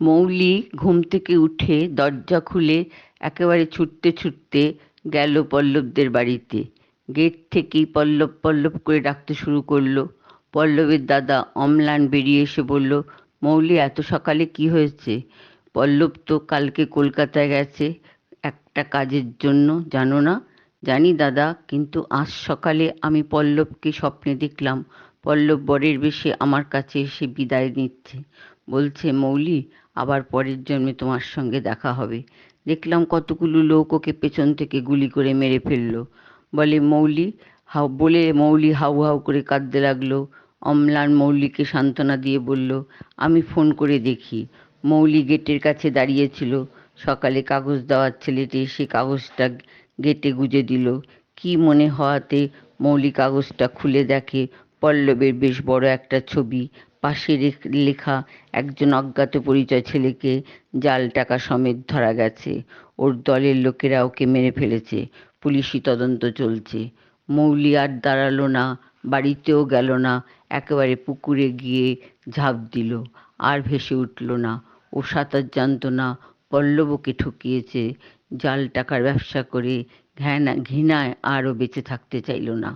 মৌলি ঘুম থেকে উঠে দরজা খুলে একেবারে ছুটতে ছুটতে গেল পল্লবদের বাড়িতে। গেট থেকেই পল্লব পল্লব করে ডাকতে শুরু করল। পল্লবের দাদা অম্লান বেরিয়ে এসে বলল, মৌলি, এত সকালে কি হয়েছে? পল্লব তো কালকে কলকাতায় গেছে। একটা কাজের জন্য, জানো না? জানি দাদা, কিন্তু আজ সকালে আমি পল্লবকে স্বপ্নে দেখলাম। পল্লব বরের বেশে আমার কাছে এসে বিদায় নিচ্ছে। বলছে, মৌলি, আবার পরের জন্মে তোমার সঙ্গে দেখা হবে দেখলাম কতগুলো লোক ওকে পেছন থেকে গুলি করে মেরে ফেলল। বলে, মৌলি হাউ বলে মৌলি হাউ হাউ করে কাঁদতে লাগল। অম্লান মৌলিকে সান্ত্বনা দিয়ে বলল, আমি ফোন করে দেখি মৌলি গেটের কাছে দাঁড়িয়েছিল। সকালে কাগজ দেওয়ার ছেলেটি এসে কাগজটা গেটে গুজে দিল। কি মনে হওয়াতে মৌলি কাগজটা খুলে দেখে পল্লবের বেশ বড় একটা ছবি। পাশে লেখা, একজন অজ্ঞাত পরিচয় ছেলেকে জাল টাকা সমেত ধরা গেছে। ওর দলের লোকেরা ওকে মেরে ফেলেছে। পুলিশি তদন্ত চলছে। মৌলি আর দাঁড়াল না, বাড়িতেও গেল না। একেবারে পুকুরে গিয়ে ঝাঁপ দিল, আর ভেসে উঠল না। ও সাঁতার জানত না, পল্লবকে ঠকিয়েছে। জাল টাকার ব্যবসা করে ঘৃণায় আরও বেঁচে থাকতে চাইল না।